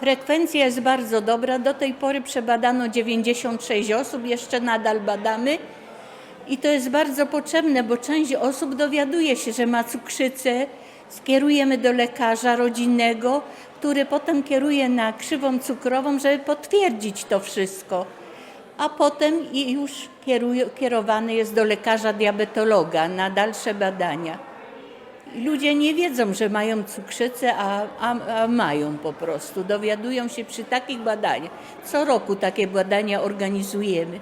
Frekwencja jest bardzo dobra. Do tej pory przebadano 96 osób, jeszcze nadal badamy. I to jest bardzo potrzebne, bo część osób dowiaduje się, że ma cukrzycę. Skierujemy do lekarza rodzinnego, który potem kieruje na krzywą cukrową, żeby potwierdzić to wszystko. A potem już kierowany jest do lekarza diabetologa na dalsze badania. Ludzie nie wiedzą, że mają cukrzycę, a, a, a mają po prostu. Dowiadują się przy takich badaniach. Co roku takie badania organizujemy.